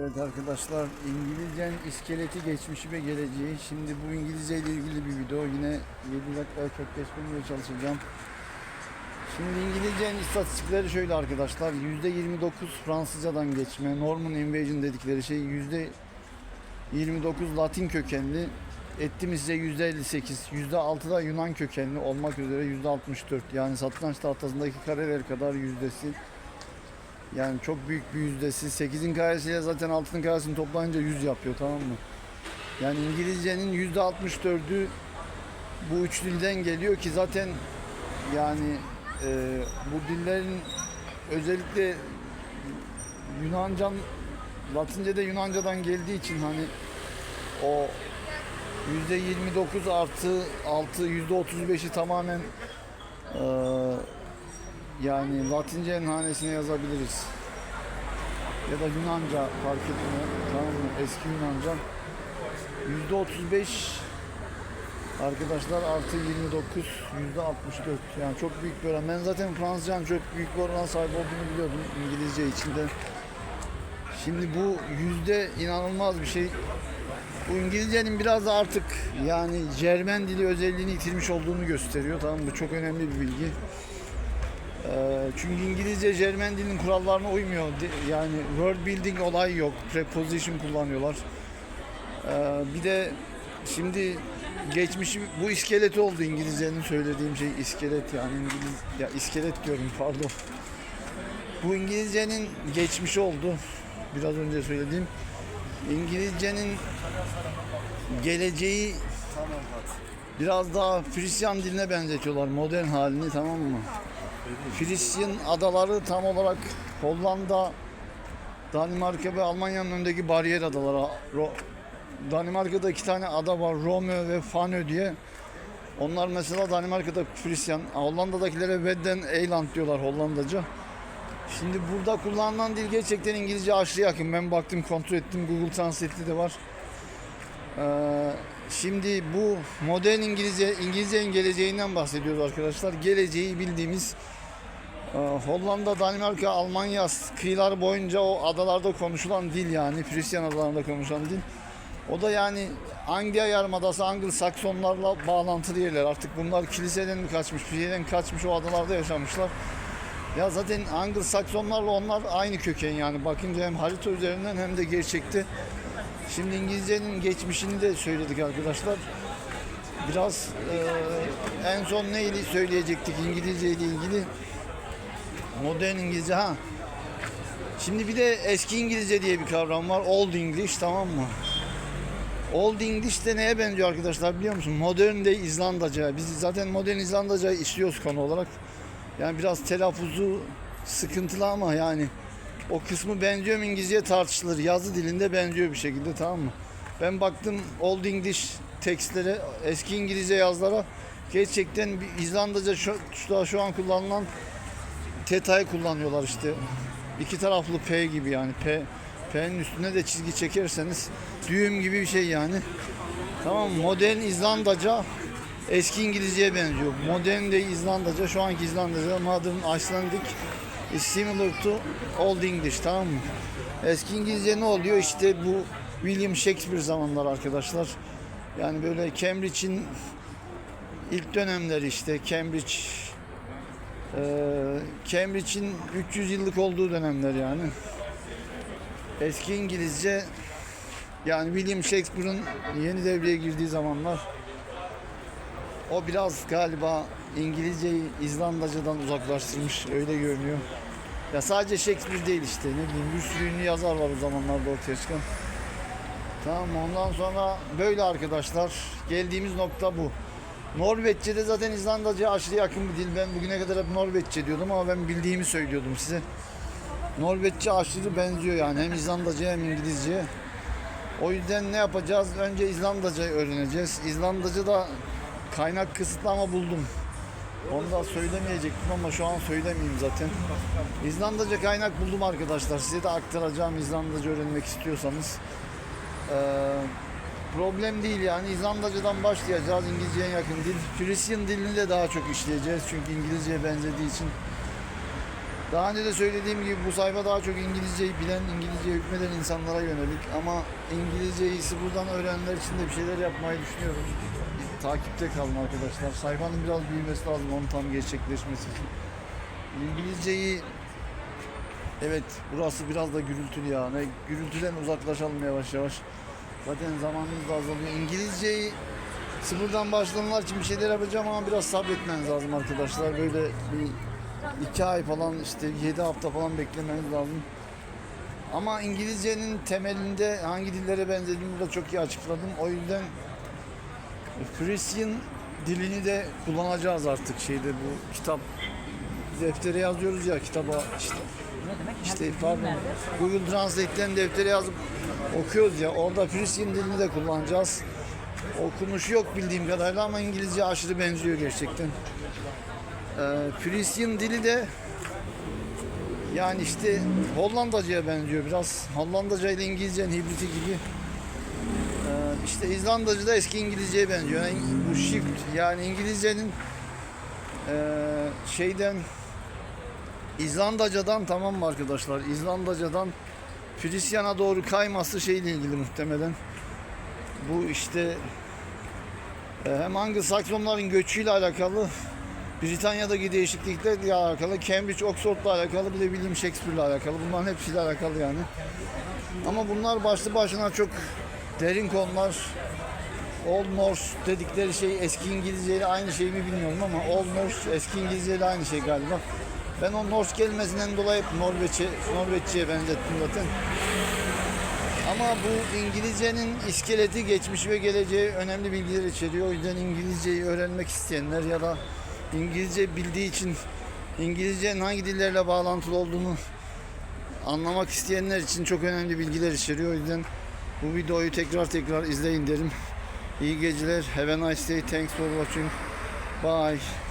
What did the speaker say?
Evet arkadaşlar İngilizcenin iskeleti geçmişi ve geleceği. Şimdi bu İngilizce ile ilgili bir video. Yine 7 dakikaya çok geçmemeye çalışacağım. Şimdi İngilizcenin istatistikleri şöyle arkadaşlar. %29 Fransızcadan geçme. Norman Invasion dedikleri şey %29 Latin kökenli. Ettimizce %58. %6 da Yunan kökenli olmak üzere %64. Yani satranç tahtasındaki kareler kadar yüzdesi. Yani çok büyük bir yüzdesi. 8'in karesiyle zaten 6'nın karesini toplayınca 100 yapıyor tamam mı? Yani İngilizcenin %64'ü bu üç dilden geliyor ki zaten yani e, bu dillerin özellikle Yunancan Latince'de Yunanca'dan geldiği için hani o %29 artı 6 %35'i tamamen e, yani Latince'nin hanesine yazabiliriz. Ya da Yunanca fark etmiyor. Tamam mı? Eski Yunanca. %35 arkadaşlar artı 29 %64. Yani çok büyük bir oran. Ben zaten Fransızcanın çok büyük bir orana sahip olduğunu biliyordum İngilizce içinde. Şimdi bu yüzde inanılmaz bir şey. Bu İngilizcenin biraz da artık yani Cermen dili özelliğini yitirmiş olduğunu gösteriyor. Tamam? Bu çok önemli bir bilgi. Ee, Çünkü İngilizce Cermen dilinin kurallarına uymuyor. Yani word building olay yok. Preposition kullanıyorlar. Ee, Bir de şimdi geçmişi bu iskeleti oldu İngilizcenin söylediğim şey iskelet yani İngiliz ya iskelet diyorum pardon. Bu İngilizcenin geçmişi oldu. Biraz önce söylediğim İngilizcenin geleceği biraz daha Frisyan diline benzetiyorlar modern halini tamam mı? Filistin adaları tam olarak Hollanda, Danimarka ve Almanya'nın önündeki bariyer adaları. Danimarka'da iki tane ada var. Romeo ve Fanö diye. Onlar mesela Danimarka'da Frisyan. Hollanda'dakilere Wedden Eiland diyorlar Hollandaca. Şimdi burada kullanılan dil gerçekten İngilizce aşırı yakın. Ben baktım, kontrol ettim. Google Translate'de de var. Ee, şimdi bu modern İngilizce, İngilizcenin geleceğinden bahsediyoruz arkadaşlar. Geleceği bildiğimiz ee, Hollanda, Danimarka, Almanya kıyıları boyunca o adalarda konuşulan dil yani Frisyan adalarında konuşulan dil. O da yani Anglia Yarımadası Anglo-Saksonlarla bağlantılı yerler. Artık bunlar kiliseden mi kaçmış, bir yerden kaçmış o adalarda yaşamışlar. Ya zaten Anglo-Saksonlarla onlar aynı köken yani bakınca hem harita üzerinden hem de gerçekte. Şimdi İngilizcenin geçmişini de söyledik arkadaşlar. Biraz e, en son neyle söyleyecektik İngilizce ile ilgili? Modern İngilizce ha. Şimdi bir de eski İngilizce diye bir kavram var. Old English tamam mı? Old English de neye benziyor arkadaşlar biliyor musun? Modern de İzlandaca. Biz zaten modern İzlandaca işliyoruz konu olarak. Yani biraz telaffuzu sıkıntılı ama yani o kısmı benziyor mu İngilizceye tartışılır. Yazı dilinde benziyor bir şekilde tamam mı? Ben baktım Old English tekstlere, eski İngilizce yazılara gerçekten bir İzlandaca şu, şu, şu an kullanılan teta'yı kullanıyorlar işte. İki taraflı P gibi yani. P P'nin üstüne de çizgi çekerseniz düğüm gibi bir şey yani. Tamam modern İzlandaca eski İngilizceye benziyor. Modern de İzlandaca şu anki İzlandaca modern Icelandic is similar to Old English tamam mı? Eski İngilizce ne oluyor? İşte bu William Shakespeare zamanlar arkadaşlar. Yani böyle Cambridge'in ilk dönemleri işte Cambridge ee, Cambridge'in 300 yıllık olduğu dönemler yani. Eski İngilizce yani William Shakespeare'ın yeni devreye girdiği zamanlar o biraz galiba İngilizceyi İzlandaca'dan uzaklaştırmış öyle görünüyor. Ya sadece Shakespeare değil işte ne bileyim bir sürü ünlü yazar var o zamanlarda ortaya çıkan. Tamam ondan sonra böyle arkadaşlar geldiğimiz nokta bu. Norveççe'de zaten İzlandaca'ya aşırı yakın bir dil. Ben bugüne kadar hep Norveççe diyordum ama ben bildiğimi söylüyordum size. Norveççe aşırı benziyor yani hem İzlandaca'ya hem İngilizce'ye. O yüzden ne yapacağız? Önce İzlandaca'yı öğreneceğiz. İzlandaca'da kaynak kısıtlama buldum. Onu da söylemeyecektim ama şu an söylemeyeyim zaten. İzlandaca kaynak buldum arkadaşlar. Size de aktaracağım İzlandaca öğrenmek istiyorsanız. Ee, problem değil yani İzlandaca'dan başlayacağız İngilizceye yakın dil. Frisian dilini de daha çok işleyeceğiz çünkü İngilizceye benzediği için. Daha önce de söylediğim gibi bu sayfa daha çok İngilizceyi bilen, İngilizce hükmeden insanlara yönelik ama İngilizceyi buradan öğrenenler için de bir şeyler yapmayı düşünüyorum. Takipte kalın arkadaşlar. Sayfanın biraz büyümesi lazım onun tam gerçekleşmesi için. İngilizceyi Evet burası biraz da gürültülü ya. Ne, gürültüden uzaklaşalım yavaş yavaş. Zaten zamanımız da azalıyor. İngilizceyi sıfırdan başlayanlar için bir şeyler yapacağım ama biraz sabretmeniz lazım arkadaşlar. Böyle bir iki ay falan işte yedi hafta falan beklemeniz lazım. Ama İngilizcenin temelinde hangi dillere benzediğini burada çok iyi açıkladım. O yüzden Frisian dilini de kullanacağız artık şeyde bu kitap deftere yazıyoruz ya kitaba işte Ne demek? işte pardon Google Translate'ten deftere yazıp okuyoruz ya orada Frisian dilini de kullanacağız. Okunuşu yok bildiğim kadarıyla ama İngilizce aşırı benziyor gerçekten. Ee, Frisian dili de yani işte Hollandaca'ya benziyor biraz. Hollandaca ile İngilizcenin hibriti gibi. İşte İzlandacı da eski İngilizceye benziyor. Yani bu shift yani İngilizcenin ee, şeyden İzlandaca'dan tamam mı arkadaşlar? İzlandaca'dan Frisyan'a doğru kayması şeyle ilgili muhtemelen. Bu işte e, hem Anglo-Saksonların göçüyle alakalı Britanya'daki değişikliklerle alakalı, Cambridge, Oxford'la alakalı, bir de William Shakespeare'le alakalı. Bunların hepsiyle alakalı yani. Ama bunlar başlı başına çok derin konular. Old Norse dedikleri şey eski İngilizce ile aynı şey mi bilmiyorum ama Old Norse eski İngilizce ile aynı şey galiba. Ben o Norse kelimesinden dolayı hep Norveç'e, Norveççe'ye benzettim zaten. Ama bu İngilizcenin iskeleti, geçmiş ve geleceği önemli bilgiler içeriyor. O yüzden İngilizceyi öğrenmek isteyenler ya da İngilizce bildiği için İngilizcenin hangi dillerle bağlantılı olduğunu anlamak isteyenler için çok önemli bilgiler içeriyor. O yüzden bu videoyu tekrar tekrar izleyin derim. İyi geceler. Have a nice day. Thanks for watching. Bye.